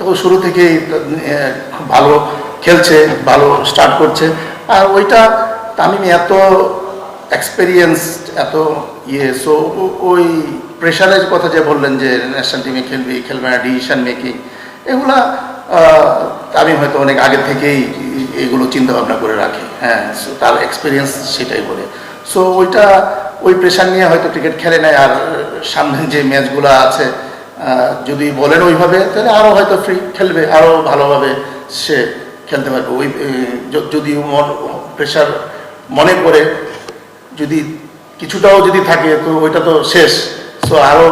তো শুরু থেকেই খুব ভালো খেলছে, ভালো স্টার্ট করছে। আর ওইটা তামিম এত এক্সপেরিয়েন্স এত ইয়ে সো ওই প্রেশারের কথা যে বললেন যে ন্যাশনাল টিমে খেলবি, খেলবে না ডিসিশন মেকিং এগুলা তামিম হয়তো অনেক আগে থেকেই এগুলো চিন্তা ভাবনা করে রাখে। হ্যাঁ so তার এক্সপিরিয়েন্স সেটাই বলে। সো ওইটা, ওই প্রেশার নিয়ে হয়তো ক্রিকেট খেলে নেয় আর সামনে যে ম্যাচগুলো আছে যদি বলেন ওইভাবে, তাহলে আরও হয়তো ফ্রি খেলবে আরও ভালোভাবে সে খেলতে পারবে। ওই যদি মন প্রেশার মনে করে, যদি কিছুটাও যদি থাকে, তো ওইটা তো শেষ। সো আরও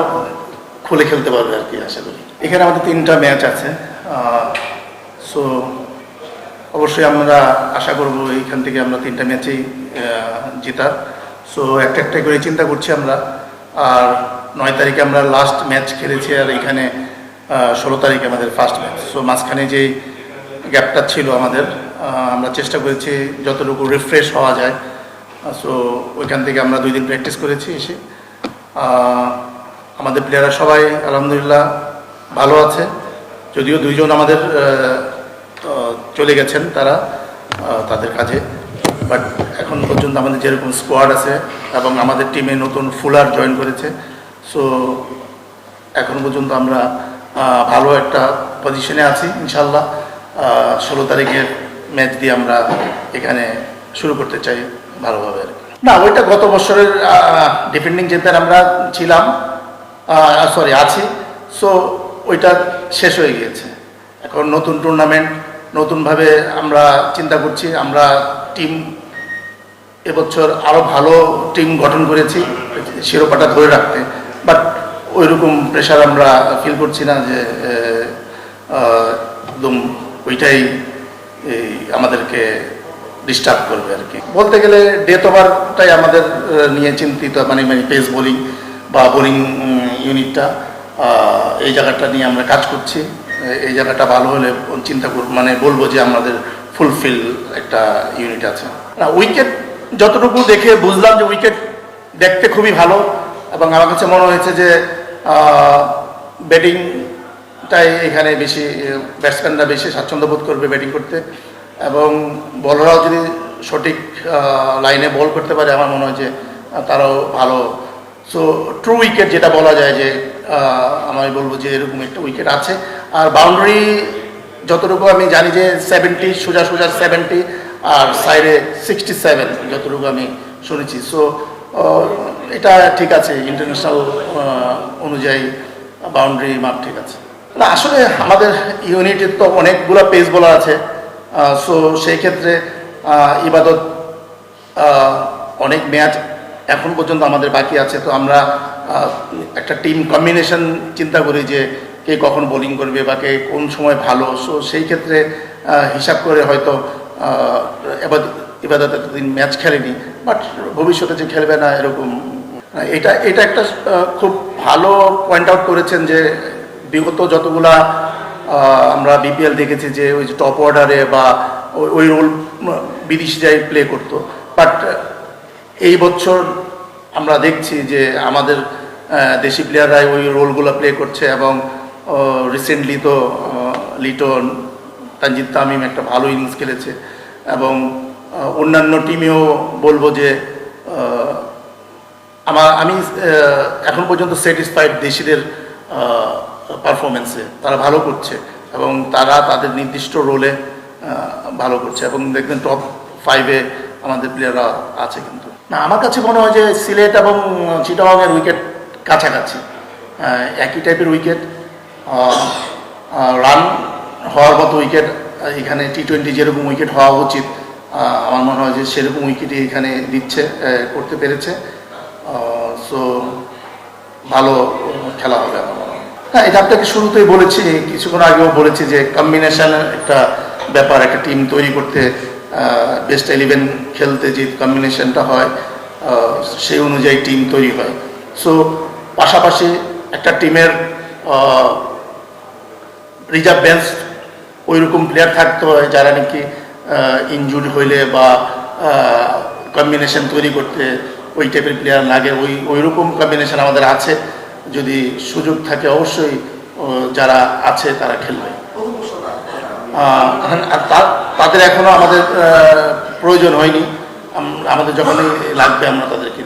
খুলে খেলতে পারবে আর কি, আশা করি। এখানে আমাদের তিনটা ম্যাচ আছে। সো অবশ্যই আমরা আশা করব এইখান থেকে আমরা তিনটা ম্যাচেই জেতার। সো একটা একটা করে চিন্তা করছি আমরা। আর নয় তারিখে আমরা লাস্ট ম্যাচ খেলেছি আর এখানে ষোলো তারিখে আমাদের ফার্স্ট ম্যাচ সো মাঝখানে যেই গ্যাপটা ছিল আমাদের আমরা চেষ্টা করেছি যতটুকু রিফ্রেশ হওয়া যায়। সো ওইখান থেকে আমরা দুই দিন প্র্যাকটিস করেছি এসে। আমাদের প্লেয়াররা সবাই আলহামদুলিল্লাহ ভালো আছে। যদিও দুইজন আমাদের চলে গেছেন তারা তাদের কাজে। বাট এখন পর্যন্ত আমাদের যেরকম স্কোয়াড আছে এবং আমাদের টিমে নতুন ফুলার জয়েন করেছে সো এখন পর্যন্ত আমরা ভালো একটা পজিশনে আছি ইনশাল্লাহ ষোলো তারিখের ম্যাচ দিয়ে আমরা এখানে শুরু করতে চাই ভালোভাবে আর। না, ওইটা গত বছরের ডিফেন্ডিং চ্যাম্পিয়ন আমরা ছিলাম সরি আছি। সো ওইটা শেষ হয়ে গিয়েছে। এখন নতুন টুর্নামেন্ট নতুনভাবে আমরা চিন্তা করছি, আমরা টিম এবছর আরও ভালো টিম গঠন করেছি, শিরোপাটা ধরে রাখতে। বাট ওইরকম প্রেশার আমরা ফিল করছি না যে একদম ওইটাই আমাদেরকে ডিস্টার্ব করবে আর কি। বলতে গেলে ডেথ ওভারটাই আমাদের নিয়ে চিন্তিত মানে মানে পেস বোলিং বা বোলিং ইউনিটটা এই জায়গাটা নিয়ে আমরা কাজ করছি। এই জায়গাটা ভালো হলে চিন্তা কর মানে বলব যে আমাদের ফুলফিল একটা ইউনিট আছে। না উইকেট যতটুকু দেখে বুঝলাম যে উইকেট দেখতে খুবই ভালো এবং আমার কাছে মনে হয়েছে যে ব্যাটিংটাই এখানে বেশি ব্যাটসম্যানরা বেশি স্বাচ্ছন্দ্য বোধ করবে ব্যাটিং করতে। এবং বলরাও যদি সঠিক লাইনে বল করতে পারে, আমার মনে হয় যে তারাও ভালো। সো ট্রু উইকেট যেটা বলা যায় যে আমি বলব যে এরকম একটা উইকেট আছে। আর বাউন্ডারি যতটুকু আমি জানি যে সেভেন্টি সোজা সোজা সেভেন্টি আর সাইডে সিক্সটি সেভেন যতটুকু আমি শুনেছি। সো এটা ঠিক আছে ইন্টারন্যাশনাল অনুযায়ী বাউন্ডারি মাপ ঠিক আছে। না, আসলে আমাদের ইউনিটের তো অনেকগুলো পেজ বলা আছে সো সেই ক্ষেত্রে ইবাদত অনেক ম্যাচ এখন পর্যন্ত আমাদের বাকি আছে, তো আমরা একটা টিম কম্বিনেশন চিন্তা করি যে কে কখন বোলিং করবে বা কে কোন সময় ভালো সো সেই ক্ষেত্রে হিসাব করে হয়তো এবার ইবাদত এতদিন ম্যাচ খেলেনি বাট ভবিষ্যতে যে খেলবে না এরকম, এটা এটা একটা খুব ভালো পয়েন্ট আউট করেছেন যে বিগত যতগুলা আমরা বিপিএল দেখেছি যে ওই যে টপ অর্ডারে বা ওই- রোল বিদেশি যাই প্লে করতো। বাট এই বছর আমরা দেখছি যে আমাদের দেশি প্লেয়াররাই ওই রোলগুলো প্লে করছে এবং রিসেন্টলি তো লিটন, তানজিদ তামিম একটা ভালো ইনিংস খেলেছে এবং অন্যান্য টিমেও বলব যে আমার, আমি এখন পর্যন্ত স্যাটিসফাইড দেশিদের পারফরমেন্সে তারা ভালো করছে এবং তারা তাদের নির্দিষ্ট রোলে ভালো করছে এবং দেখবেন টপ ফাইভে আমাদের প্লেয়াররা আছে কিন্তু। না, আমার কাছে মনে হয় যে সিলেট এবং চিটাগাংয়ের উইকেট কাছাকাছি। একই টাইপের উইকেট রান হওয়ার মতো উইকেট এখানে টি টোয়েন্টি যেরকম উইকেট হওয়া উচিত আমার মনে হয় যে সেরকম উইকেটই এখানে দিচ্ছে করতে পেরেছে। সো ভালো খেলা হবে আমার হয়। এটা আপনাকে শুরুতেই বলেছি, কিছুক্ষণ আগেও বলেছি যে কম্বিনেশন একটা ব্যাপার, একটা টিম তৈরি করতে বেস্ট ইলেভেন খেলতে যে কম্বিনেশনটা হয় সেই অনুযায়ী টিম তৈরি হয়। সো পাশাপাশি একটা টিমের রিজার্ভ বেঞ্চ ওইরকম প্লেয়ার থাকতে হয়, যারা নাকি ইনজুরি হইলে বা কম্বিনেশন তৈরি করতে ওই টাইপের প্লেয়ার লাগে, ওই, ওইরকম কম্বিনেশন আমাদের আছে। যদি সুযোগ থাকে অবশ্যই যারা আছে তারা খেলবে। তাদের এখনও আমাদের প্রয়োজন হয়নি। আমাদের যখনই লাগবে আমরা তাদেরকে